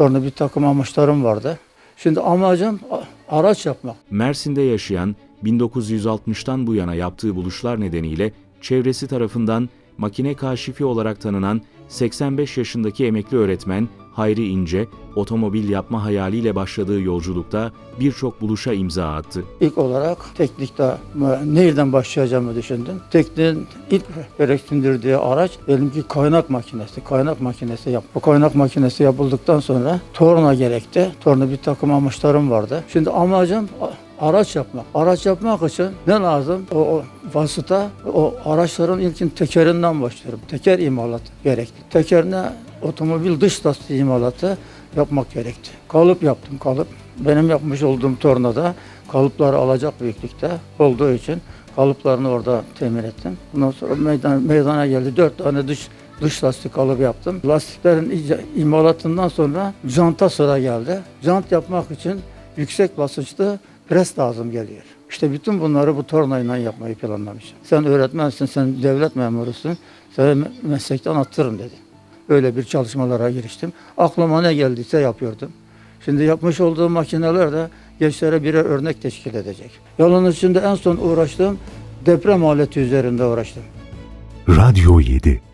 Sonra bir takım amaçlarım vardı. Şimdi amacım araç yapmak. Mersin'de yaşayan 1960'tan bu yana yaptığı buluşlar nedeniyle çevresi tarafından makine kaşifi olarak tanınan 85 yaşındaki emekli öğretmen Hayri İnce, otomobil yapma hayaliyle başladığı yolculukta birçok buluşa imza attı. İlk olarak teknikte nereden başlayacağımı düşündüm. Tekniğin ilk gerektirdiği araç benimki kaynak makinesi. Kaynak makinesi yap. Bu kaynak makinesi yapıldıktan sonra torna gerekti. Torna bir takım amaçlarım vardı. Şimdi amacım araç yapmak. Araç yapmak için ne lazım? O, o vasıta, o araçların ilkin tekerinden başlıyorum. Teker imalatı gerekti. Tekerine otomobil dış lastiği imalatı yapmak gerekti. Kalıp yaptım kalıp. Benim yapmış olduğum tornada kalıpları alacak büyüklükte olduğu için kalıplarını orada temin ettim. Bundan sonra meydan, meydana geldi. Dört tane dış dış lastik kalıbı yaptım. Lastiklerin imalatından sonra janta sıra geldi. Jant yapmak için yüksek basınçlı pres lazım geliyor. İşte bütün bunları bu tornayla yapmayı planlamışım. Sen öğretmensin, sen devlet memurusun. Seni me- meslekten attırırım dedi. Öyle bir çalışmalara giriştim. Aklıma ne geldiyse yapıyordum. Şimdi yapmış olduğum makineler de gençlere birer örnek teşkil edecek. Yalnız şimdi en son uğraştığım deprem aleti üzerinde uğraştım. Radyo 7